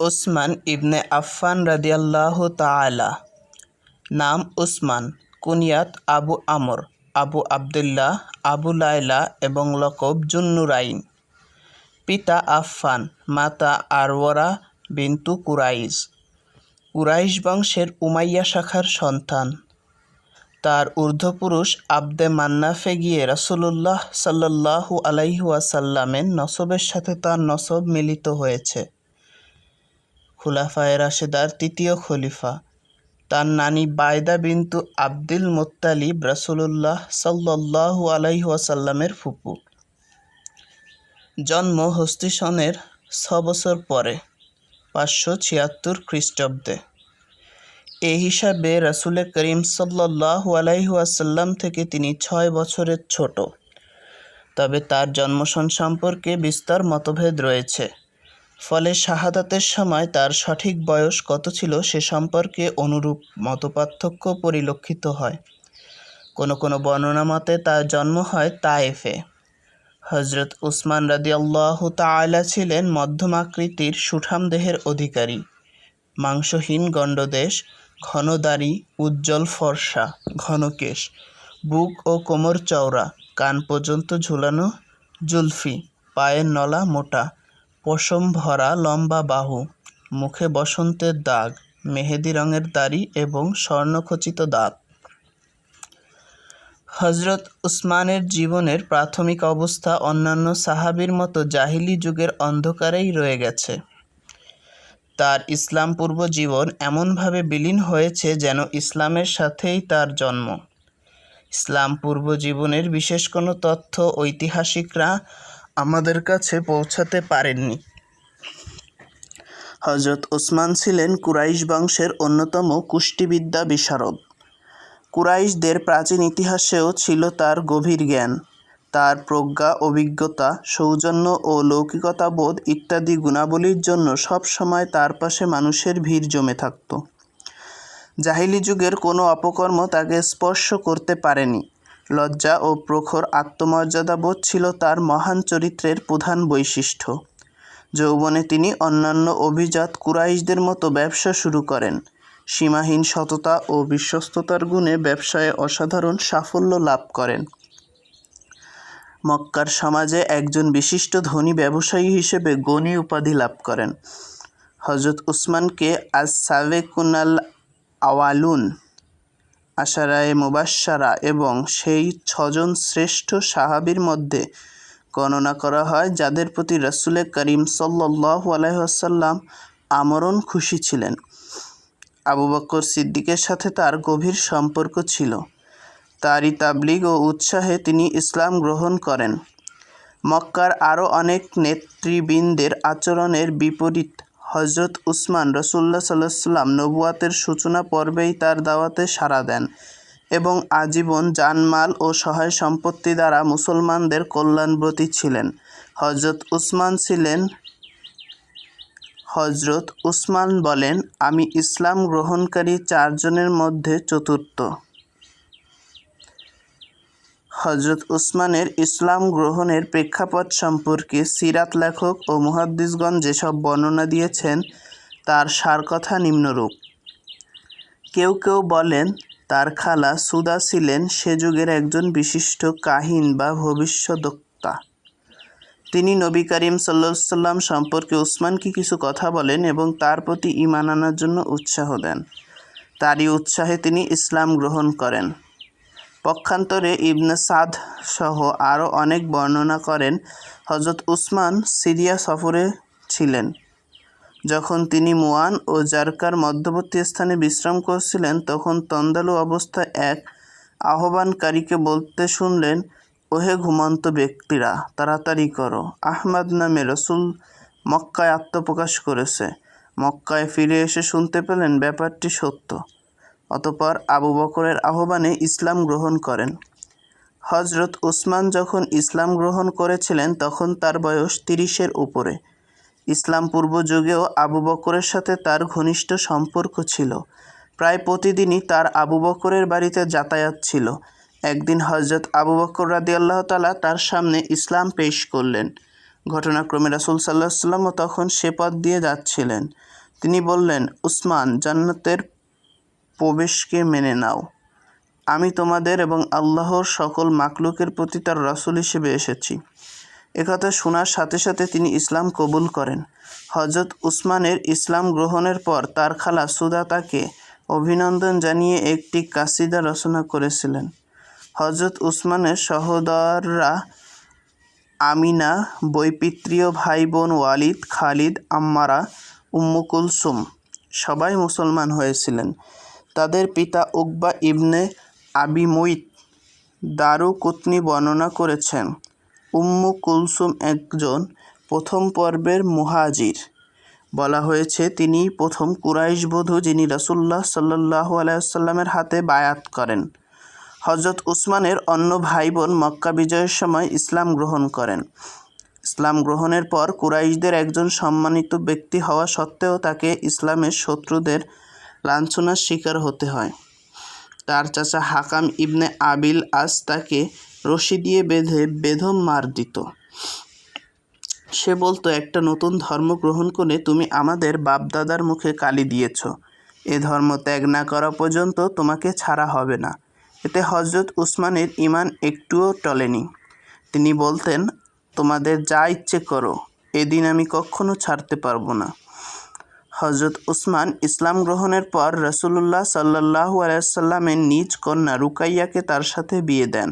উসমান ইবনে আফফান রাদিয়াল্লাহু তাআলা। নাম উসমান কুনিয়াত আবু আমর, আবু আবদুল্লাহ, আবু লায়লা এবং লকব জুন্নুরাইন। পিতা আফফান, মাতা আরওয়ারা বিন্তু কুরাইশ। কুরাইশ বংশের উমাইয়া শাখার সন্তান। তার ঊর্ধ্বপুরুষ আব্দে মান্নাফে গিয়ে রাসূলুল্লাহ সাল্লাল্লাহু আলাইহি ওয়াসাল্লামের নসবের সাথে তার নসব মিলিত হয়েছে। খুলাফায়ে রাশেদার তৃতীয় খলিফা। তার নানি বায়দা বিন্তু আব্দুল মুত্তালিব রাসূলুল্লাহ সাল্লাল্লাহু আলাইহি ওয়াসাল্লামের ফুপু। জন্ম হস্তি সনের ছ বছর পরে, পাঁচশো ছিয়াত্তর খ্রিস্টাব্দে। এ হিসাবে রাসূলে করিম সাল্লাল্লাহু আলাইহি ওয়াসাল্লাম থেকে তিনি ছয় বছরের ছোট। তবে তার জন্মসন সম্পর্কে বিস্তর মতভেদ রয়েছে। ফলে শাহাদাতের সময় তার সঠিক বয়স কত ছিল সে সম্পর্কে অনুরূপ মতপার্থক্য পরিলক্ষিত হয়। কোনো কোনো বর্ণনা মতে তার জন্ম হয় তায়েফে। হজরত উসমান রাদিয়াল্লাহু তাআলা ছিলেন মধ্যম আকৃতির সুঠাম দেহের অধিকারী। মাংসহীন গণ্ডদেশ ঘন দাড়ি উজ্জ্বল ফর্সা, ঘনকেশ, বুক ও কোমর চওড়া, কান পর্যন্ত ঝুলানো, জুলফি, পায়ের নলা মোটা পশম ভরা লম্বা বাহু, মুখে বসন্তের দাগ, মেহেদি রঙের দাড়ি এবং স্বর্ণখচিত দাঁত। হজরত উসমানের জীবনের প্রাথমিক অবস্থা অন্যান্য সাহাবীর মতো জাহিলি যুগের অন্ধকারেই রয়ে গেছে। তার ইসলাম পূর্ব জীবন এমনভাবে বিলীন হয়েছে যেন ইসলামের সাথেই তার জন্ম। ইসলাম পূর্ব জীবনের বিশেষ কোনো তথ্য ঐতিহাসিকরা আমাদের কাছে পৌঁছাতে পারেননি। হজরত ওসমান ছিলেন কুরাইশ বংশের অন্যতম কুষ্টিবিদ্যা বিশারদ। কুরাইশদের প্রাচীন ইতিহাসেও ছিল তার গভীর জ্ঞান, তার প্রজ্ঞা, অভিজ্ঞতা, সৌজন্য ও লৌকিকতাবোধ ইত্যাদি গুণাবলীর জন্য সব সময় তার পাশে মানুষের ভিড় জমে থাকত। জাহিলি যুগের কোনো অপকর্ম তাকে স্পর্শ করতে পারেনি। লজ্জা ও প্রখর আত্মমর্যাদাবোধ ছিল তার মহান চরিত্রের প্রধান বৈশিষ্ট্য। যৌবনে তিনি অন্যান্য অভিজাত কুরাইশদের মতো ব্যবসা শুরু করেন। সীমাহীন সততা ও বিশ্বস্ততার গুণে ব্যবসায়ে অসাধারণ সাফল্য লাভ করেন। মক্কার সমাজে একজন বিশিষ্ট ধনী ব্যবসায়ী হিসেবে গণি উপাধি লাভ করেন। হজরত উসমানকে আজ সাবেকুনাল আওয়ালুন আশারায়ে মুবাসারা এবং সেই ছজন শ্রেষ্ঠ সাহাবীর মধ্যে গণনা করা হয় যাদের প্রতি রসুলে করিম সাল্লাল্লাহু আলাইসাল্লাম আমরণ খুশি ছিলেন। আবু বক্কর সিদ্দিকের সাথে তার গভীর সম্পর্ক ছিল। তারই তাবলিগ ও উৎসাহে তিনি ইসলাম গ্রহণ করেন। মক্কার আরও অনেক নেতৃবৃন্দের আচরণের বিপরীত হজরত উসমান রসুল্লা সাল্লাম নবুয়াতের সূচনা পর্বেই তার দাওয়াতে সাড়া দেন এবং আজীবন জানমাল ও সহায় সম্পত্তি দ্বারা মুসলমানদের কল্যাণব্রতী ছিলেন। হজরত উসমান ছিলেন হজরত উসমান বলেন, আমি ইসলাম গ্রহণকারী চারজনের মধ্যে চতুর্থ। হজরত উসমানের ইসলাম গ্রহণের প্রেক্ষাপট সম্পর্কে সিরাত লেখক ও মুহাদ্দিসগণ যেসব বর্ণনা দিয়েছেন, তার সার কথা নিম্নরূপ। কেউ কেউ বলেন, তার খালা সুদা ছিলেন সে যুগের একজন বিশিষ্ট কাহিন বা ভবিষ্যদ্বক্তা তিনি নবী করিম সাল্লা সাল্লাম সম্পর্কে উসমানকে কিছু কথা বলেন এবং তার প্রতি ইমান আনার জন্য উৎসাহ দেন। তারই উৎসাহে তিনি ইসলাম গ্রহণ করেন। পক্ষান্তরে ইবনে সাদ সহ আরও অনেক বর্ণনা করেন হজরত উসমান সিরিয়া সফরে ছিলেন। যখন তিনি মুয়ান ও জারকার মধ্যবর্তী স্থানে বিশ্রাম করছিলেন, তখন তন্দালু অবস্থায় এক আহ্বানকারীকে বলতে শুনলেন, ওহে ঘুমন্ত ব্যক্তিরা, তাড়াতাড়ি করো। আহমদ নামে রসুল মক্কায় আত্মপ্রকাশ করেছে। মক্কায় ফিরে এসে শুনতে পেলেন ব্যাপারটি সত্য। অতপর আবু বকরের আহ্বানে ইসলাম গ্রহণ করেন। হজরত উসমান যখন ইসলাম গ্রহণ করেছিলেন, তখন তার বয়স তিরিশের উপরে। ইসলাম পূর্ব যুগেও আবু বকরের সাথে তার ঘনিষ্ঠ সম্পর্ক ছিল। প্রায় প্রতিদিনই তার আবু বকরের বাড়িতে যাতায়াত ছিল। একদিন হজরত আবু বকর রাদি আল্লাহ তালা তার সামনে ইসলাম পেশ করলেন। ঘটনাক্রমে রাসুল সাল্লাহ সাল্লামও তখন সে পথ দিয়ে যাচ্ছিলেন। তিনি বললেন, উসমান, জান্নাতের প্রবেশকে মেনে নাও। আমি তোমাদের এবং আল্লাহর সকল মাকলুকের প্রতি তার রাসুল হিসেবে এসেছি। একথা শোনার সাথে সাথে তিনি ইসলাম কবুল করেন। হজরত উসমানের ইসলাম গ্রহণের পর তার খালা সুদা তাকে অভিনন্দন জানিয়ে একটি কাসিদা রচনা করেছিলেন। হজরত উসমানের সহোদররা আমিনা বৈপিত্রীয় ভাই বোন ওয়ালিদ, খালিদ, আম্মারা উম্মুকুলসুম সবাই মুসলমান হয়েছিলেন। তাদের পিতা উকবা ইবনে আবি মুইত দারু কুতনি বর্ণনা করেছেন, উম্মু কুলসুম একজন প্রথম পর্বের মুহাজির। বলা হয়েছে, তিনি প্রথম কুরাইশ বধূ যিনি রাসুল্লাহ সাল্লাহ আলাইসাল্লামের হাতে বায়াত করেন। হজরত উসমানের অন্য ভাই বোন মক্কা বিজয়ের সময় ইসলাম গ্রহণ করেন। ইসলাম গ্রহণের পর কুরাইশদের একজন সম্মানিত ব্যক্তি হওয়া সত্ত্বেও তাকে ইসলামের শত্রুদের লাঞ্ছনার শিকার হতে হয়। তার চাচা হাকাম ইবনে আবিল আস তাকে রশি দিয়ে বেঁধে বেদম মার দিত। সে বলতো, একটা নতুন ধর্ম গ্রহণ করে তুমি আমাদের বাপদাদার মুখে কালি দিয়েছ। এ ধর্ম ত্যাগ না করা পর্যন্ত তোমাকে ছাড়া হবে না। এতে হজরত উসমানের ইমান একটুও টলেনি। তিনি বলতেন, তোমাদের যা ইচ্ছে করো এদিন আমি কখনো ছাড়তে পারব না। হজরত উসমান ইসলাম গ্রহণের পর রসুল্লাহ সাল্লাহু আলাইসাল্লামের নিজ কন্যা রুকাইয়াকে তার সাথে বিয়ে দেন।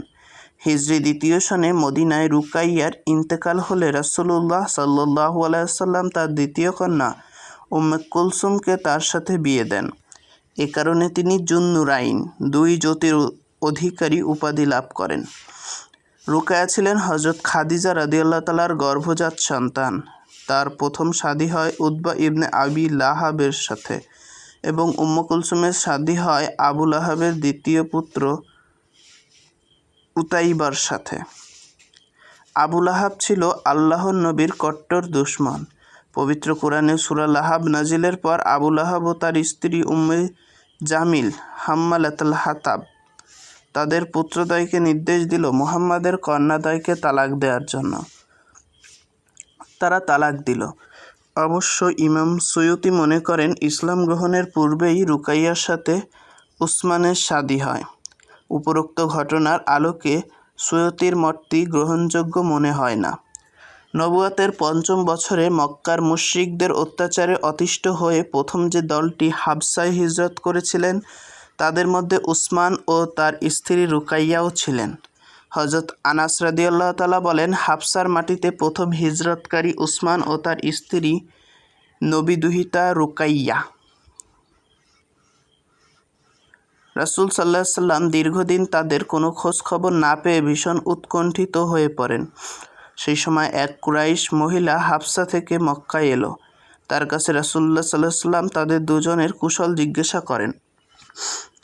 হিজরি দ্বিতীয় সনে মদিনায় রুকাইয়ার ইন্তেকাল হলে রসুল্লাহ সাল্লাহু আলাইসাল্লাম তার দ্বিতীয় কন্যা উম্মে কুলসুমকে তার সাথে বিয়ে দেন। এ কারণে তিনি জুন্নুরাইন, দুই জ্যোতির অধিকারী উপাধি লাভ করেন। রুকায়া ছিলেন হজরত খাদিজা রাদিয়াল্লাহ তালার গর্ভজাত সন্তান। তার প্রথম শাদী হয় উদ্বা ইবনে আবি লাহাবের সাথে এবং উম্ম কুলসুমের শাদী হয় আবু লাহাবের দ্বিতীয় পুত্র উতাইবার সাথে। আবু লাহাব ছিল আল্লাহর নবীর কট্টর দুশ্মন। পবিত্র কোরআনে সুরা লাহাব নাজিলের পর আবু লাহাব ও তার স্ত্রী উম্মে জামিল হাম্মালাতাল হাতাব তাদের পুত্রদ্বয়কে নির্দেশ দিল মোহাম্মদের কন্যাদ্বয়কে তালাক দেওয়ার জন্য। তারা তালাক দিল। অবশ্য ইমাম সৈয়তি মনে করেন, ইসলাম গ্রহণের পূর্বেই রুকাইয়ার সাথে উসমানের শাদী হয়। উপরোক্ত ঘটনার আলোকে সৈয়তির মতটি গ্রহণযোগ্য মনে হয় না। নবুয়াতের পঞ্চম বছরে মক্কার মুশ্রিকদের অত্যাচারে অতিষ্ঠ হয়ে প্রথম যে দলটি হাবসায় হিজরত করেছিলেন, তাদের মধ্যে উসমান ও তার স্ত্রী রুকাইয়াও ছিলেন। হজরত আনাস রাদিয়াল্লাহ তালা বলেন, হাফসার মাটিতে প্রথম হিজরতকারী উসমান ও তার স্ত্রী নবিদুহিতা রুকাইয়া। রাসুল সাল্লাহ সাল্লাম দীর্ঘদিন তাদের কোনো খোঁজ খবর না পেয়ে ভীষণ উৎকণ্ঠিত হয়ে পড়েন। সেই সময় এক কুরাইশ মহিলা হাফসা থেকে মক্কায় এলো। তার কাছে রাসুল্লাহ সাল্লাহ সাল্লাম তাদের দুজনের কুশল জিজ্ঞাসা করেন।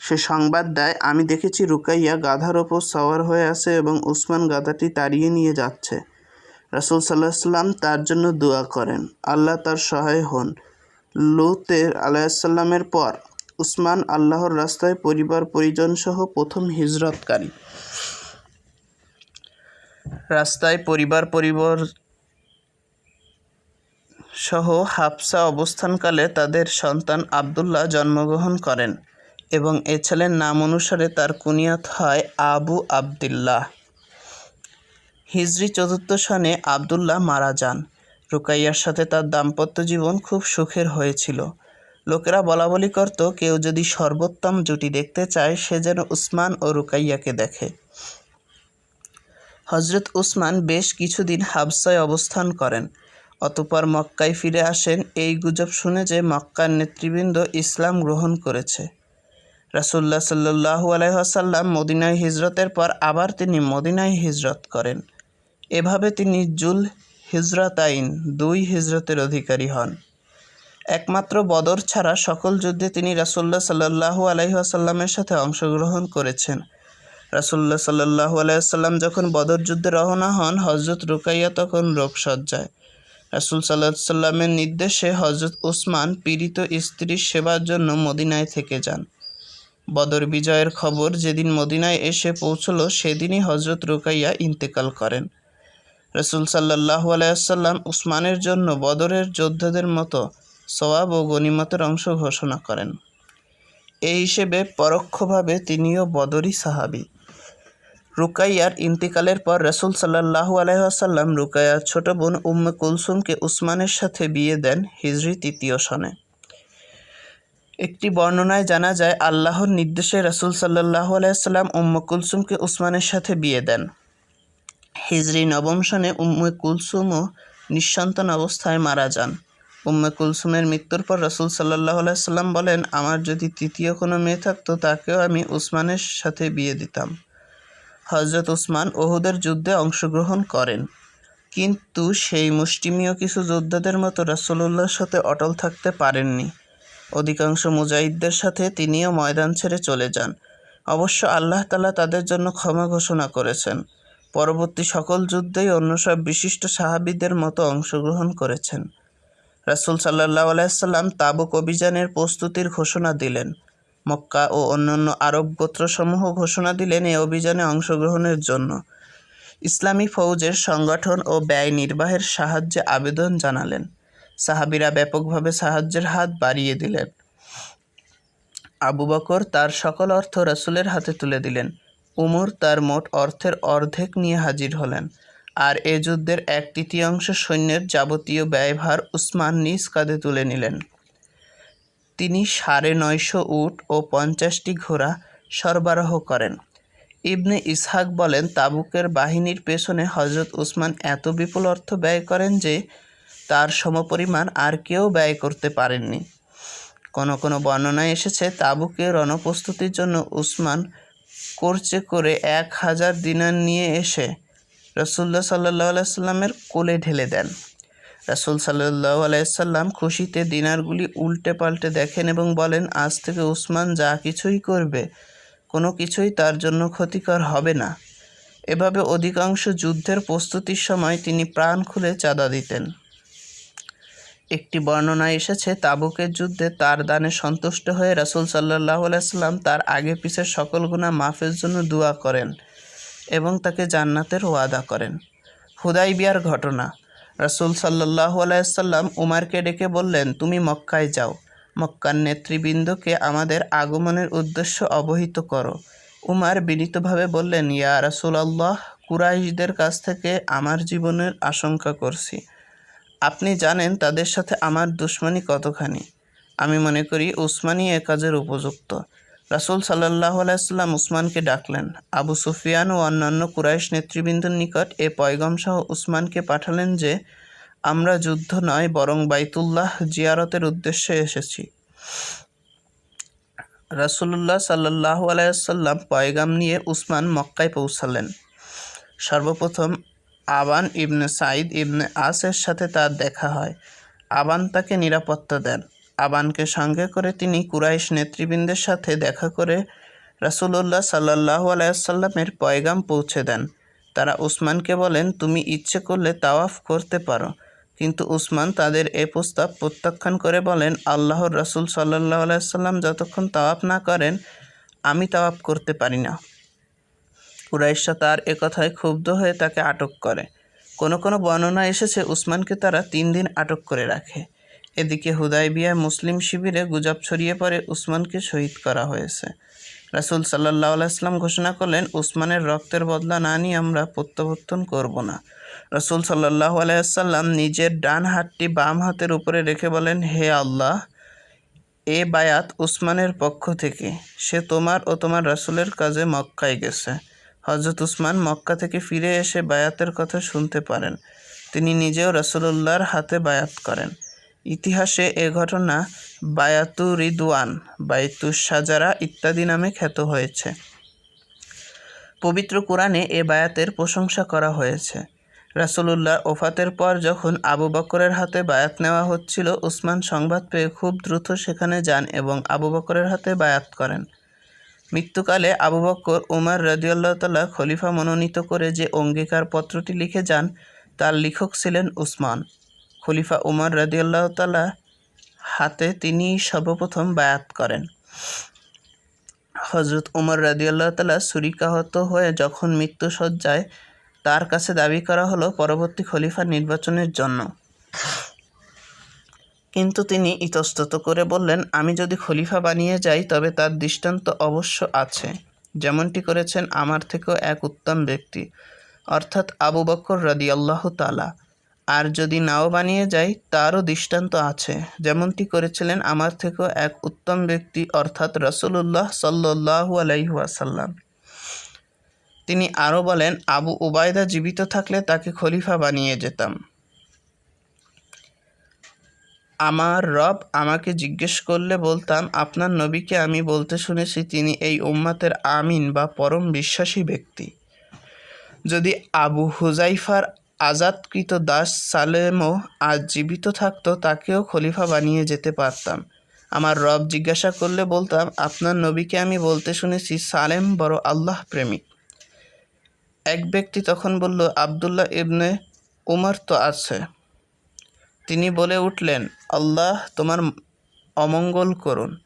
সে সংবাদ দেয়, আমি দেখেছি রুকাইয়া গাধার ওপর সওয়ার হয়ে আছে এবং উসমান গাধাটি তাড়িয়ে নিয়ে যাচ্ছে। রাসুল সাল্লাহ সাল্লাম তার জন্য দোয়া করেন, আল্লাহ তার সহায় হন। লুতের আলাইসাল্লামের পর উসমান আল্লাহর রাস্তায় পরিবার পরিজন সহ প্রথম হিজরতকারী। রাস্তায় পরিবার পরিবার সহ হাফসা অবস্থানকালে তাদের সন্তান আবদুল্লাহ জন্মগ্রহণ করেন। এবং এ ছেলের নাম অনুসারে তার কুনিয়ত হয় আবু আবদুল্লাহ। হিজরি চতুর্থ সনে আবদুল্লাহ মারা যান। রুকাইয়ার সাথে তার দাম্পত্য জীবন খুব সুখের হয়েছিল। লোকেরা বলা বলি করত, কেউ যদি সর্বোত্তম জুটি দেখতে চায়, সে যেন উসমান ও রুকাইয়াকে দেখে। হজরত উসমান বেশ কিছুদিন হাবসায় অবস্থান করেন। অতপর মক্কায় ফিরে আসেন। এই গুজব শুনে যে মক্কার নেতৃবৃন্দ ইসলাম গ্রহণ করেছে। রাসুল্লাহ সাল্লু আলাইসাল্লাম মদিনায় হিজরতের পর আবার তিনি মদিনায় হিজরত করেন। এভাবে তিনি জুল হিজরত আইন দুই হিজরতের অধিকারী হন। একমাত্র বদর ছাড়া সকল যুদ্ধে তিনি রাসুল্লাহ সাল্লাহু আলাইসাল্লামের সাথে অংশগ্রহণ করেছেন। রাসুল্লাহ সাল্লাহু আলাইসাল্লাম যখন বদর যুদ্ধে রওনা হন হজরত রুকাইয়া তখন রোগসজ্জায় রাসুল সাল্লাহ সাল্লামের নির্দেশে হজরত ওসমান পীড়িত স্ত্রীর সেবার জন্য মদিনায় থেকে যান। বদর বিজয়ের খবর যেদিন মদিনায় এসে পৌঁছলো, সেদিনই হজরত রুকাইয়া ইন্তেকাল করেন। রসুল সাল্লাহ আলাইসাল্লাম উসমানের জন্য বদরের যোদ্ধাদের মতো সওয়াব ও গনিমতের অংশ ঘোষণা করেন। এই হিসেবে পরোক্ষভাবে তিনিও বদরি সাহাবি। রুকাইয়ার ইন্তিকালের পর রসুল সাল্লাহু আলহাসাল্লাম রুকাইয়ার ছোট বোন উম্মে কুলসুমকে উসমানের সাথে বিয়ে দেন হিজরি তৃতীয় সনে। একটি বর্ণনায় জানা যায়, আল্লাহর নির্দেশে রসুল সাল্লাহ আলাইসাল্লাম উম্মে কুলসুমকে উসমানের সাথে বিয়ে দেন। হিজরি নবম সনে উম্মে কুলসুমও নিঃসন্তান অবস্থায় মারা যান। উম্মে কুলসুমের মৃত্যুর পর রসুল সাল্লাহ আলাইসাল্লাম বলেন, আমার যদি তৃতীয় কোনো মেয়ে থাকতো, তাকেও আমি উসমানের সাথে বিয়ে দিতাম। হজরত উসমান ওহুদের যুদ্ধে অংশগ্রহণ করেন। কিন্তু সেই মুষ্টিমীয় কিছু যোদ্ধাদের মতো রাসুলুল্লাহর সাথে অটল থাকতে পারেননি। অধিকাংশ মুজাহিদদের সাথে তিনিও ময়দান ছেড়ে চলে যান। অবশ্য আল্লাহ তালা তাদের জন্য ক্ষমা ঘোষণা করেছেন। পরবর্তী সকল যুদ্ধেই অন্য সব বিশিষ্ট সাহাবিদের মতো অংশগ্রহণ করেছেন। রাসুল সাল্লাহ আলাইসাল্লাম তাবুক অভিযানের প্রস্তুতির ঘোষণা দিলেন। মক্কা ও অন্যান্য আরব গোত্রসমূহ ঘোষণা দিলেন এই অভিযানে অংশগ্রহণের জন্য। ইসলামী ফৌজের সংগঠন ও ব্যয় নির্বাহের সাহায্যে আবেদন জানালেন। সাহাবিরা ব্যাপকভাবে সাহায্যের হাত বাড়িয়ে দিলেন। আবু বকর তার সকল অর্থ রাসুলের হাতে তুলে দিলেন। উমর তার মোট অর্থের অর্ধেক নিয়ে হাজির হলেন। আর এ যুদ্ধের এক তৃতীয়াংশ সৈন্যের যাবতীয় ব্যয়ভার উসমান নিজ কাঁধে তুলে নিলেন। তিনি সাড়ে নয়শো উট ও পঞ্চাশটি ঘোড়া সরবরাহ করেন। ইবনে ইসহাক বলেন, তাবুকের বাহিনীর পেছনে হজরত উসমান এত বিপুল অর্থ ব্যয় করেন যে তার সমপরিমাণ আর কেউ ব্যয় করতে পারেননি। কোনো কোনো বর্ণনায় এসেছে, তাবুকে রণপ্রস্তুতির জন্য উসমান করচে করে এক হাজার দিনার নিয়ে এসে রসুল্লাহ সাল্লাহ আলাইসাল্লামের কোলে ঢেলে দেন। রাসুল সাল্লাহ আলাইসাল্লাম খুশিতে দিনারগুলি উল্টে পাল্টে দেখেন এবং বলেন, আজ থেকে উসমান যা কিছুই করবে, কোনো কিছুই তার জন্য ক্ষতিকর হবে না। এভাবে অধিকাংশ যুদ্ধের প্রস্তুতির সময় তিনি প্রাণ খুলে চাঁদা দিতেন। একটি বর্ণনায় এসেছে, তাবুকের যুদ্ধে তার দানে সন্তুষ্ট হয়ে রাসুল সাল্লাহ আলাইসাল্লাম তার আগে পিছের সকল গুণা মাফের জন্য দোয়া করেন এবং তাকে জান্নাতের ওয়াদা করেন। হুদাই বিয়ার ঘটনা। রাসুল সাল্লাহ আলাইসাল্লাম উমারকে ডেকে বললেন, তুমি মক্কায় যাও। মক্কার নেতৃবৃন্দকে আমাদের আগমনের উদ্দেশ্য অবহিত করো। উমার বিনীতভাবে বললেন, ইয়া রাসুল আল্লাহ কুরাইশদের কাছ থেকে আমার জীবনের আশঙ্কা করছি। আপনি জানেন তাদের সাথে আমার দুশ্মনী কতখানি? আমি মনে করি উসমানই এ কাজের উপযুক্ত। রাসুল সাল্লাহ আলাইসাল্লাম উসমানকে ডাকলেন। আবু সুফিয়ান ও অন্যান্য কুরাইশ নেতৃবৃন্দের নিকট এ পয়গম সহ উসমানকে পাঠালেন যে, আমরা যুদ্ধ নয়, বরং বাইতুল্লাহ জিয়ারতের উদ্দেশ্যে এসেছি। রাসুল্লাহ সাল্লাহ আলাইসাল্লাম পয়গাম নিয়ে উসমান মক্কায় পৌঁছালেন। সর্বপ্রথম আবান ইবনে সাইদ ইবনে আসের সাথে তার দেখা হয়। আবান তাকে নিরাপত্তা দেন। আবানকে সঙ্গে করে তিনি কুরাইশ নেতৃবৃন্দের সাথে দেখা করে রাসুলুল্লাহ সাল্লাহ আলাইসাল্লামের পয়গাম পৌঁছে দেন। তারা উসমানকে বলেন, তুমি ইচ্ছে করলে তাওয়াফ করতে পারো। কিন্তু উসমান তাদের এ প্রস্তাব প্রত্যাখ্যান করে বলেন, আল্লাহর রাসুল সাল্লাহ আলাইসাল্লাম যতক্ষণ তাওয়াফ না করেন, আমি তাওয়াফ করতে পারি না। কুরাইশা তার একথায় ক্ষুব্ধ হয়ে তাকে আটক করে। কোনো কোনো বর্ণনা এসেছে উসমানকে তারা তিন দিন আটক করে রাখে। এদিকে হুদাইবিয়া মুসলিম শিবিরে গুজব ছড়িয়ে পড়ে উসমানকে শহীদ করা হয়েছে। রাসুল সাল্লাহ আলাইসলাম ঘোষণা করলেন, উসমানের রক্তের বদলা না নিয়ে আমরা প্রত্যাবর্তন করব না। রসুল সাল্লাহ আলাইসাল্লাম নিজের ডান হাতটি বাম হাতের উপরে রেখে বলেন, হে আল্লাহ, এ বায়াত উসমানের পক্ষ থেকে। সে তোমার ও তোমার রাসুলের কাজে মক্কায় গেছে। হজরত উসমান মক্কা থেকে ফিরে এসে বায়াতের কথা শুনতে পারেন। তিনি নিজেও রসুল্লাহর হাতে বায়াত করেন। ইতিহাসে এ ঘটনা বায়াতু রিদওয়ান বায়তু সাজারা ইত্যাদি নামে খ্যাত হয়েছে। পবিত্র কোরআনে এ বায়াতের প্রশংসা করা হয়েছে। রাসুলুল্লাহ ওফাতের পর যখন আবু বকরের হাতে বায়াত নেওয়া হচ্ছিল, উসমান সংবাদ পেয়ে খুব দ্রুত সেখানে যান এবং আবু বকরের হাতে বায়াত করেন। মৃত্যুকালে আবু বক্কর, উমার রাজিউল্লাহ তাল্লাহ খলিফা মনোনীত করে যে অঙ্গীকার পত্রটি লিখে যান, তার লেখক ছিলেন উসমান। খলিফা উমর রাজিউল্লাহ তাল্লাহ হাতে তিনি সর্বপ্রথম বায়াত করেন। হজরত উমর রাজিউল্লাহ তাল্লাহ সুরিকাহত হয়ে যখন মৃত্যুসজ্জায় তার কাছে দাবি করা হলো পরবর্তী খলিফা নির্বাচনের জন্য। কিন্তু তিনি ইতস্তত করে বললেন, আমি যদি খলিফা বানিয়ে যাই, তবে তার দৃষ্টান্ত অবশ্য আছে। যেমনটি করেছেন আমার থেকেও এক উত্তম ব্যক্তি, অর্থাৎ আবু বক্কর রাদি আল্লাহ তালা আর যদি নাও বানিয়ে যাই, তারও দৃষ্টান্ত আছে। যেমনটি করেছিলেন আমার থেকেও এক উত্তম ব্যক্তি, অর্থাৎ রসুল্লাহ সাল্লু আলাইহাসাল্লাম তিনি আরও বলেন, আবু উবায়দা জীবিত থাকলে তাকে খলিফা বানিয়ে যেতাম। আমার রব আমাকে জিজ্ঞেস করলে বলতাম, আপনার নবীকে আমি বলতে শুনেছি, তিনি এই উম্মাতের আমিন বা পরম বিশ্বাসী ব্যক্তি। যদি আবু হুজাইফার আজাদকৃত দাস সালেমও আজ জীবিত থাকতো, তাকেও খলিফা বানিয়ে যেতে পারতাম। আমার রব জিজ্ঞাসা করলে বলতাম, আপনার নবীকে আমি বলতে শুনেছি, সালেম বড় আল্লাহ প্রেমিক। এক ব্যক্তি তখন বলল, আবদুল্লাহ ইবনে উমর তো আছে। তিনি বলে উঠলেন, আল্লাহ তোমার অমঙ্গল করুন।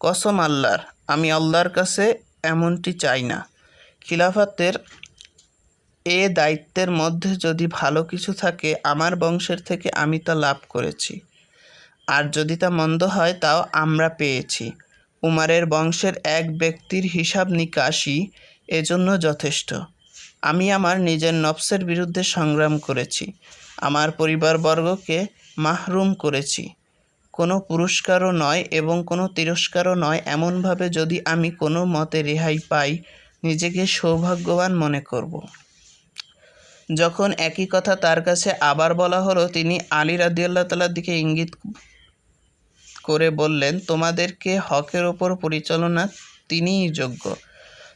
কসম আল্লাহর, আমি আল্লাহর কাছে এমনটি চাই না। খিলাফতের এ দায়িত্বের মধ্যে যদি ভালো কিছু থাকে, আমার বংশের থেকে আমি তা লাভ করেছি। আর যদি তা মন্দ হয়, তাও আমরা পেয়েছি। উমারের বংশের এক ব্যক্তির হিসাব নিকাশই এজন্য যথেষ্ট। আমি আমার নিজের নফসের বিরুদ্ধে সংগ্রাম করেছি। আমার পরিবারবর্গকে মাহরুম করেছি। কোনো পুরস্কারও নয় এবং কোনো তিরস্কারও নয় এমনভাবে যদি আমি কোনো মতে রেহাই পাই, নিজেকে সৌভাগ্যবান মনে করব। যখন একই কথা তার কাছে আবার বলা হলো, তিনি আলী রাদিয়াল্লাহ তালার দিকে ইঙ্গিত করে বললেন, তোমাদেরকে হকের ওপর পরিচালনা তিনিই যোগ্য।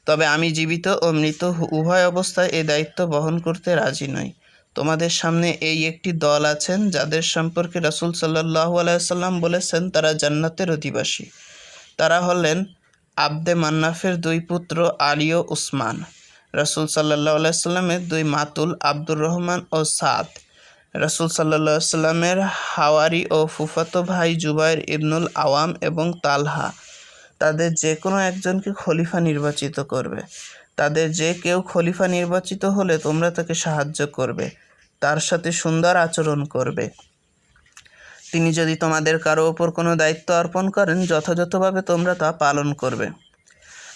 তবে আমি জীবিত ও মৃত উভয় অবস্থায় এ দায়িত্ব বহন করতে রাজি নই। তোমাদের সামনে এই একটি দল আছেন, যাদের সম্পর্কে রাসুল সাল্লাহ আলাইসাল্লাম বলেছেন, তারা জান্নাতের অধিবাসী। তারা হলেন আব্দে মান্নাফের দুই পুত্র আলী ও উসমান। রাসুল সাল্লাহ আলাইসাল্লামের দুই মাতুল আব্দুর রহমান ও সাদ। রাসুল সাল্লাহ সাল্লামের হাওয়ারি ও ফুফাতো ভাই জুবাইর ইবনুল আওয়াম এবং তালহা। তাদের যে কোনো একজনকে খলিফা নির্বাচিত করবে। তাদের যে কেউ খলিফা নির্বাচিত হলে তোমরা তাকে সাহায্য করবে। তার সাথে সুন্দর আচরণ করবে। তিনি যদি তোমাদের কারও ওপর কোনো দায়িত্ব অর্পণ করেন, যথাযথভাবে তোমরা তা পালন করবে।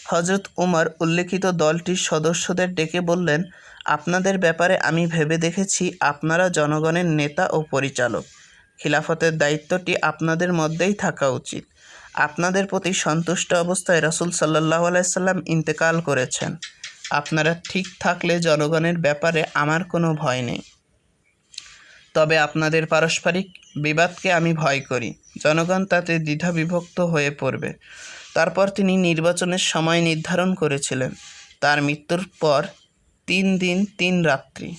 হজরত উমর উল্লেখিত দলটির সদস্যদের ডেকে বললেন, আপনাদের ব্যাপারে আমি ভেবে দেখেছি আপনারা জনগণের নেতা ও পরিচালক। খিলাফতের দায়িত্বটি আপনাদের মধ্যেই থাকা উচিত। আপনাদের প্রতি সন্তুষ্ট অবস্থায় রাসুল সাল্লাহ আলাইসাল্লাম ইন্তেকাল করেছেন। আপনারা ঠিক থাকলে জনগণের ব্যাপারে আমার কোনো ভয় নেই। তবে আপনাদের পারস্পরিক বিবাদকে আমি ভয় করি। জনগণ তাতে দ্বিধা বিভক্ত হয়ে পড়বে। তারপর তিনি নির্বাচনের সময় নির্ধারণ করেছিলেন। তার মৃত্যুর পর তিন দিন, তিন রাত্রি।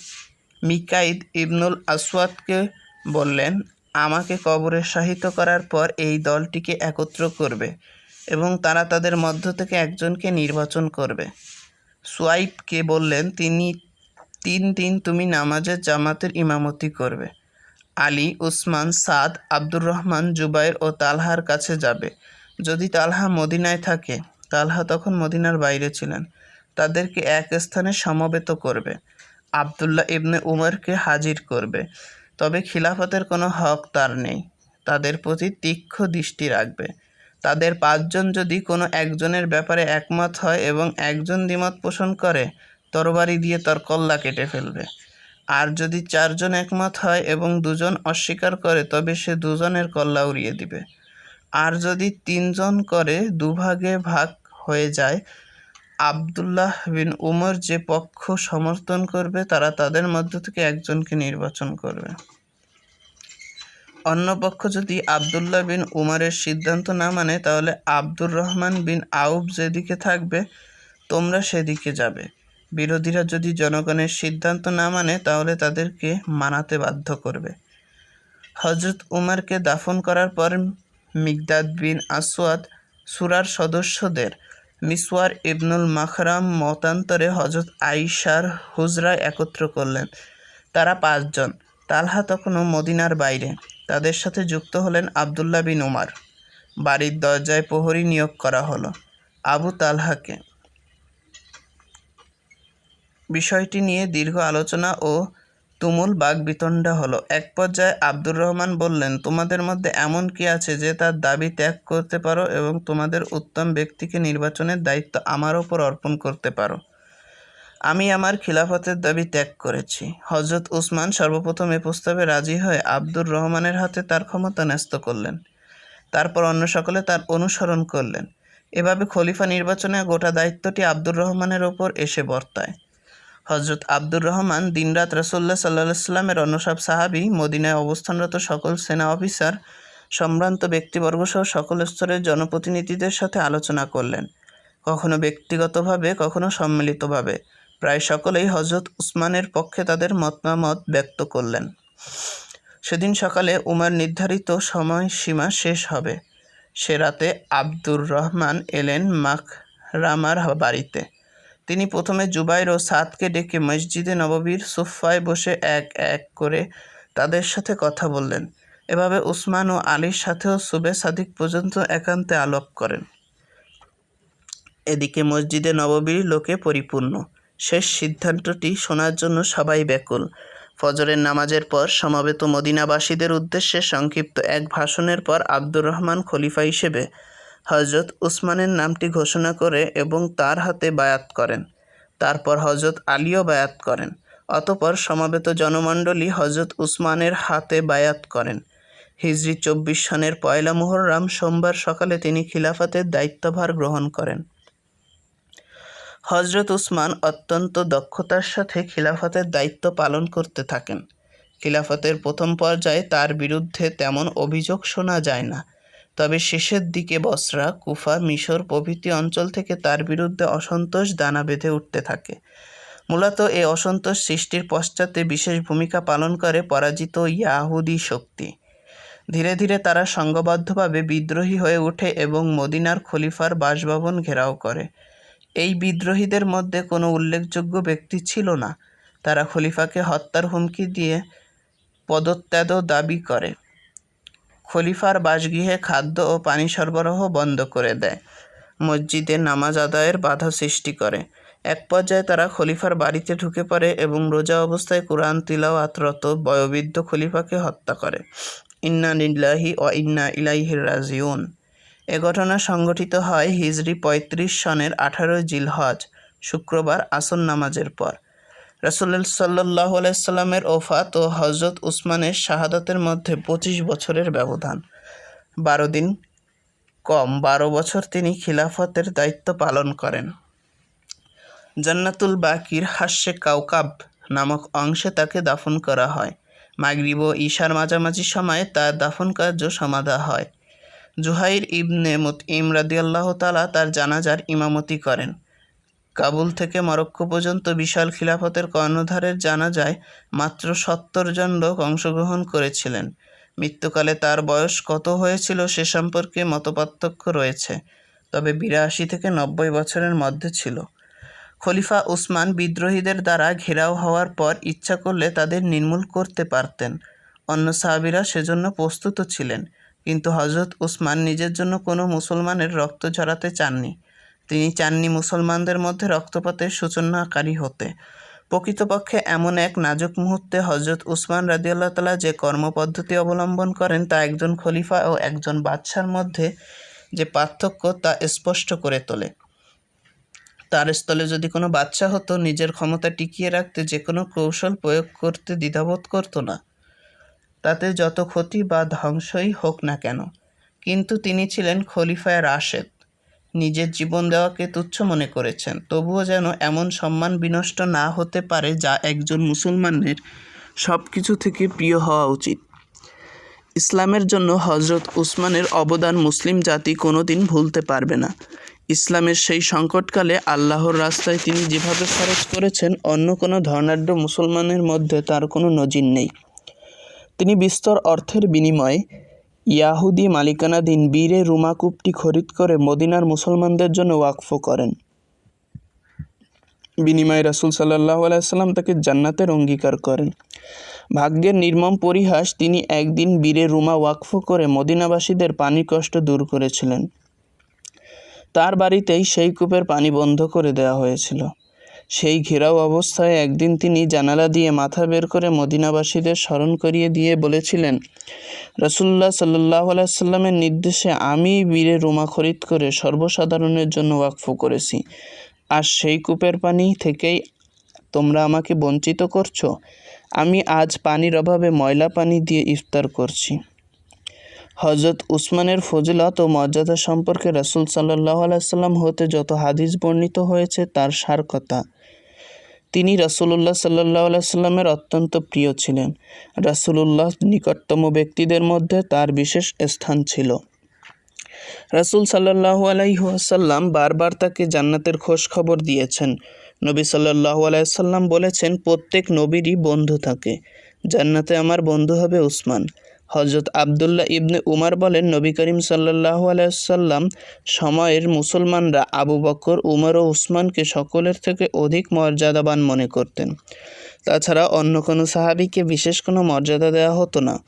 মিকাইদ ইবনুল আসওয়াদকে বললেন, আমাকে কবরে শাহিত করার পর এই দলটিকে একত্র করবে এবং তারা তাদের মধ্য থেকে একজনকে নির্বাচন করবে। সোয়াইপকে বললেন, তিনি তিন দিন তুমি নামাজের জামাতের ইমামতি করবে। আলী, উসমান, সাদ, আব্দুর রহমান, জুবাইর ও তালহার কাছে যাবে। যদি তালহা মদিনায় থাকে, তালহা তখন মদিনার বাইরে ছিলেন। তাদেরকে এক স্থানে সমবেত করবে। আবদুল্লাহ ইবনে উমরকে হাজির করবে। তবে খিলাফতের কোনো হক তার নেই। তাদের প্রতি তীক্ষ্ণ দৃষ্টি রাখবে। তাদের পাঁচজন যদি কোনো একজনের ব্যাপারে একমত হয় এবং একজন দ্বিমত পোষণ করে তরবারি দিয়ে তার কল্লা কেটে ফেলবে। আর যদি চারজন একমত হয় এবং দুজন অস্বীকার করে, তবে সে দুজনের কল্লা উড়িয়ে দিবে। আর যদি তিনজন করে দুভাগে ভাগ হয়ে যায়, আবদুল্লাহ বিন উমর যে পক্ষ সমর্থন করবে, তারা তাদের মধ্য থেকে একজনকে নির্বাচন করবে। অন্য পক্ষ যদি আবদুল্লাহ বিন উমরের সিদ্ধান্ত না মানে তাহলে আব্দুর রহমান বিন আউব যেদিকে থাকবে, তোমরা সেদিকে যাবে। বিরোধীরা যদি জনগণের সিদ্ধান্ত না মানে তাহলে তাদেরকে মানাতে বাধ্য করবে। হজরত উমারকে দাফন করার পর মিগদাদ বিন আসওয়াদ সুরার সদস্যদের মিসওয়ার ইবনুল মাখরাম মতান্তরে হজরত আইসার হুজরা একত্র করলেন। তারা পাঁচজন, তালহা তখনও মদিনার বাইরে। তাদের সাথে যুক্ত হলেন আবদুল্লাহ বিন উমার। বাড়ির দরজায় প্রহরী নিয়োগ করা হলো আবু তালহাকে। বিষয়টি নিয়ে দীর্ঘ আলোচনা ও তুমুল বাগবিতণ্ডা হলো। এক পর্যায়ে আব্দুর রহমান বললেন, তোমাদের মধ্যে এমন কি আছে যে তার দাবি ত্যাগ করতে পারো এবং তোমাদের উত্তম ব্যক্তিকে নির্বাচনের দায়িত্ব আমার ওপর অর্পণ করতে পারো? আমি আমার খিলাফতের দাবি ত্যাগ করেছি। হজরত উসমান সর্বপ্রথম এ প্রস্তাবে রাজি হয়ে আব্দুর রহমানের হাতে তার ক্ষমতা ন্যস্ত করলেন। তারপর অন্য সকলে তার অনুসরণ করলেন। এভাবে খলিফা নির্বাচনে গোটা দায়িত্বটি আব্দুর রহমানের ওপর এসে বর্তায়। হজরত আব্দুর রহমান দিনরাত রসোল্লা সাল্লাহ সাল্লামের অন্য সাহাবি, মদিনায় অবস্থানরত সকল সেনা অফিসার, সম্ভ্রান্ত ব্যক্তিবর্গসহ সকল স্তরের জনপ্রতিনিধিদের সাথে আলোচনা করলেন। কখনো ব্যক্তিগতভাবে, কখনো সম্মিলিতভাবে। প্রায় সকলেই হজরত উসমানের পক্ষে তাদের মতামত ব্যক্ত করলেন। সেদিন সকালে উমার নির্ধারিত সময়সীমা শেষ হবে। সে রাতে আব্দুর রহমান এলেন মাখ রামার বাড়িতে। তিনি প্রথমে জুবাইর ও সাদকে ডেকে মসজিদে নববীর সোফায় বসে এক এক করে তাদের সাথে কথা বললেন। এভাবে উসমান ও আলীর সাথেও সুবে সাদিক পর্যন্ত একান্তে আলাপ করেন। এদিকে মসজিদে নববীর লোকে পরিপূর্ণ। শেষ সিদ্ধান্তটি শোনার জন্য সবাই ব্যাকুল। ফজরের নামাজের পর সমবেত মদিনাবাসীদের উদ্দেশ্যে সংক্ষিপ্ত এক ভাষণের পর আব্দুর রহমান খলিফা হিসেবে হজরত উসমানের নামটি ঘোষণা করে এবং তার হাতে বায়াত করেন। তারপর হজরত আলীও বায়াত করেন। অতপর সমাবেত জনমণ্ডলী হজরত উসমানের হাতে বায়াত করেন। হিজরি চব্বিশ সনের পয়লা মুহররাম সোমবার সকালে তিনি খিলাফতের দায়িত্বভার গ্রহণ করেন। হজরত উসমান অত্যন্ত দক্ষতার সাথে খিলাফতের দায়িত্ব পালন করতে থাকেন। খিলাফতের প্রথম পর্যায়ে তার বিরুদ্ধে তেমন অভিযোগ শোনা যায় না। তবে শেষের দিকে বসরা, কুফা, মিশর প্রভৃতি অঞ্চল থেকে তার বিরুদ্ধে অসন্তোষ দানা বেঁধে উঠতে থাকে। মূলত এই অসন্তোষ সৃষ্টির পশ্চাতে বিশেষ ভূমিকা পালন করে পরাজিত ইয়াহুদি শক্তি। ধীরে ধীরে তারা সংঘবদ্ধভাবে বিদ্রোহী হয়ে ওঠে এবং মদিনার খলিফার বাসভবন ঘেরাও করে। এই বিদ্রোহীদের মধ্যে কোনো উল্লেখযোগ্য ব্যক্তি ছিল না। তারা খলিফাকে হত্যার হুমকি দিয়ে পদত্যাগও দাবি করে। খলিফার বাসগৃহে খাদ্য ও পানি সরবরাহ বন্ধ করে দেয়। মসজিদে নামাজ আদায়ের বাধা সৃষ্টি করে। এক পর্যায়ে তারা খলিফার বাড়িতে ঢুকে পড়ে এবং রোজা অবস্থায় কোরআন তিলাওয়াতরত বয়োবৃদ্ধ খলিফাকে হত্যা করে। ইন্না লিল্লাহি ও ইন্না ইলাইহির রাজিউন। এ ঘটনা সংঘটিত হয় হিজরি পঁয়ত্রিশ সনের আঠারোই জিলহজ, শুক্রবার আসন নামাজের পর। রাসুল্লাহ সাল্লাহ আলাইসাল্লামের ওফাত ও হজরত উসমানের শাহাদাতের মধ্যে পঁচিশ বছরের ব্যবধান। বারো দিন কম, বারো বছর তিনি খিলাফতের দায়িত্ব পালন করেন। জান্নাতুল বাকির হাস্যে কাউকাব নামক অংশে তাকে দাফন করা হয়। মাগরিব ও ঈশার মাঝামাঝি সময়ে তার দাফন কার্য সমাধা হয়। জুহাইর ইবনে মুতইম রাদিয়াল্লাহ তালা তার জানাজার ইমামতি করেন। কাবুল থেকে মরক্কো পর্যন্ত বিশাল খিলাফতের কর্ণধারের জানা যায়, মাত্র সত্তর জন লোক অংশগ্রহণ করেছিলেন। মৃত্যুকালে তার বয়স কত হয়েছিল সে সম্পর্কে মতপার্থক্য রয়েছে, তবে বিরাশি থেকে নব্বই বছরের মধ্যে ছিল। খলিফা উসমান বিদ্রোহীদের দ্বারা ঘেরাও হওয়ার পর ইচ্ছা করলে তাদের নির্মূল করতে পারতেন। অন্য সাহাবিরা সেজন্য প্রস্তুত ছিলেন, কিন্তু হজরত উসমান নিজের জন্য কোনো মুসলমানের রক্ত ঝরাতে চাননি। তিনি চাননি মুসলমানদের মধ্যে রক্তপাতের সূচনাকারী হতে। প্রকৃতপক্ষে এমন এক নাজুক মুহূর্তে হজরত উসমান রাদিউল্লাহ তালা যে কর্মপদ্ধতি অবলম্বন করেন তা একজন খলিফা ও একজন বাদশার মধ্যে যে পার্থক্য তা স্পষ্ট করে তোলে। তার স্থলে যদি কোনো বাচ্চা হতো, নিজের ক্ষমতা টিকিয়ে রাখতে যে কোনো কৌশল প্রয়োগ করতে দ্বিধাবোধ করতো না। তাতে যত ক্ষতি বা ধ্বংসই হোক না কেন, কিন্তু তিনি ছিলেন খলিফায় রাশেদ। নিজের জীবন দেওয়াকে তুচ্ছ মনে করেছেন। তবুও যেন এমন সম্মান বিনষ্ট না হতে পারে যা একজন মুসলমানের সব কিছু থেকে প্রিয় হওয়া উচিত। ইসলামের জন্য হজরত উসমানের অবদান মুসলিম জাতি কোনো দিন ভুলতে পারবে না। ইসলামের সেই সংকটকালে আল্লাহর রাস্তায় তিনি যেভাবে খরচ করেছেন, অন্য কোনো ধর্নাঢ্য মুসলমানের মধ্যে তার কোনো নজির নেই। তিনি বিস্তর অর্থের বিনিময়ে ইয়াহুদি মালিকানাধীন বীরে রুমা কূপটি খরিদ করে মদিনার মুসলমানদের জন্য ওয়াকফ করেন। বিনিময়ে রাসুল সাল্লাহ আলাইসাল্লাম তাকে জান্নাতের অঙ্গীকার করেন। ভাগ্যের নির্মম পরিহাস তিনি একদিন বীরে রুমা ওয়াকফ করে মদিনাবাসীদের পানি কষ্ট দূর করেছিলেন। তার বাড়িতেই সেই কূপের পানি বন্ধ করে দেওয়া হয়েছিল। সেই ঘেরাও অবস্থায় একদিন তিনি জানালা দিয়ে মাথা বের করে মদিনাবাসীদের স্মরণ করিয়ে দিয়ে বলেছিলেন রসুল্লাহ সাল্লাহ আলাইসাল্লামের নির্দেশে আমি বীরে রুমা খরিদ করে সর্বসাধারণের জন্য ওয়াকফ করেছি। আর সেই কূপের পানি থেকেই তোমরা আমাকে বঞ্চিত করছ। আমি আজ পানির অভাবে ময়লা পানি দিয়ে ইফতার করছি। হজরত উসমানের ফজিলত ও মর্যাদা সম্পর্কে রাসুল সাল্লাহ আলাইসাল্লাম হতে যত হাদিস বর্ণিত হয়েছে তার সার কথা তিনি রাসুলুল্লাহ সাল্লাহ আলাইসাল্লামের অত্যন্ত প্রিয় ছিলেন। রাসুলুল্লাহ নিকটতম ব্যক্তিদের মধ্যে তার বিশেষ স্থান ছিল। রাসুল সাল্লাহু আলাইসাল্লাম বারবার তাকে জান্নাতের খোঁজ খবর দিয়েছেন। নবী সাল্লাহু আলাইসাল্লাম বলেছেন, প্রত্যেক নবীরই বন্ধু থাকে। জান্নাতে আমার বন্ধু হবে উসমান। হজরত আবদুল্লাহ ইবনে উমার বলেন, নবী করিম সাল্লাহু আলাইসাল্লাম সময়ের মুসলমানরা আবু বকর, উমর ও উসমানকে সকলের থেকে অধিক মর্যাদাবান মনে করতেন। তাছাড়া অন্য কোনো সাহাবিকে বিশেষ কোনো মর্যাদা দেওয়া হতো না।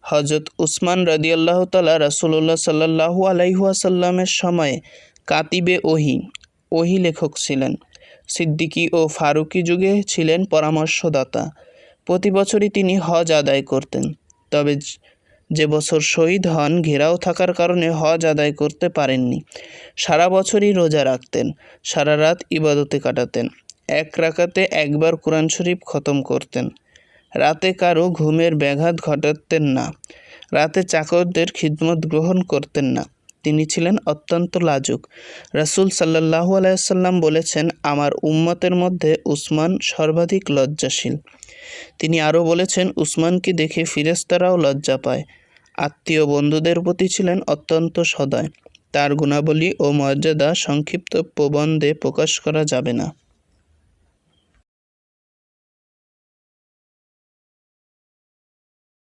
হজরত উসমান রদিয়াল্লাহ তালা রাসুল্লাহ সাল্লাহু আলাইহুয়াসাল্লামের সময়ে কাতিবে ওহি ওহি লেখক ছিলেন। সিদ্দিকী ও ফারুকি যুগে ছিলেন পরামর্শদাতা। প্রতি বছরই তিনি হজ আদায় করতেন। তবে যে বছর শহীদ হন, ঘেরাও থাকার কারণে হজ আদায় করতে পারেননি। সারা বছরই রোজা রাখতেন, সারা রাত ইবাদতে কাটাতেন, এক রাখাতে একবার কোরআন শরীফ খতম করতেন। রাতে কারও ঘুমের ব্যাঘাত ঘটাতেন না, রাতে চাকরদের খিদমত গ্রহণ করতেন না। তিনি ছিলেন অত্যন্ত লাজুক। রাসুল সাল্লাহু আলাইসাল্লাম বলেছেন, আমার উম্মতের মধ্যে উসমান সর্বাধিক লজ্জাশীল। তিনি আরও বলেছেন, উসমানকে দেখে ফিরেস্তারাও লজ্জা পায়। আত্মীয় বন্ধুদের প্রতি ছিলেন অত্যন্ত সদয়। তার গুণাবলী ও মর্যাদা সংক্ষিপ্ত প্রবন্ধে প্রকাশ করা যাবে না।